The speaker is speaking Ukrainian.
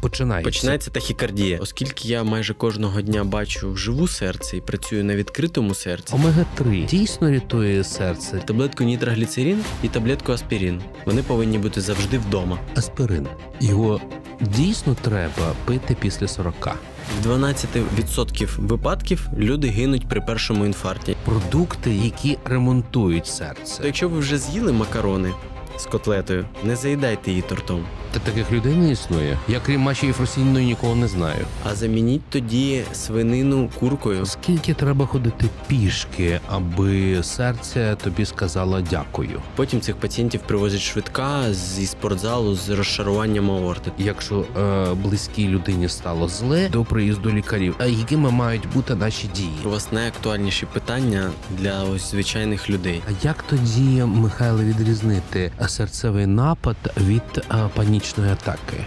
починається? Починається тахікардія, оскільки я майже кожного дня бачу вживу серце і працюю на відкритому серці. Омега 3 дійсно рятує серце. Таблетку нітрогліцерин і таблетку аспірин. Вони повинні бути завжди вдома. Аспирин. Його дійсно треба пити після 40. В 12% випадків люди гинуть при першому інфаркті. Продукти, які ремонтують серце. То якщо ви вже з'їли макарони з котлетою, не заїдайте її тортом. Та таких людей не існує. Я крім Маші Єфросіньної нікого не знаю. А замініть тоді свинину куркою. Скільки треба ходити пішки, аби серце тобі сказало дякую? Потім цих пацієнтів привозять швидка зі спортзалу з розшаруванням аорти. Якщо е, близькій людині стало зле до приїзду лікарів, а якими мають бути наші дії? У вас найактуальніші питання для ось звичайних людей. А як тоді, Михайло, відрізнити серцевий напад від е, панічної атаки?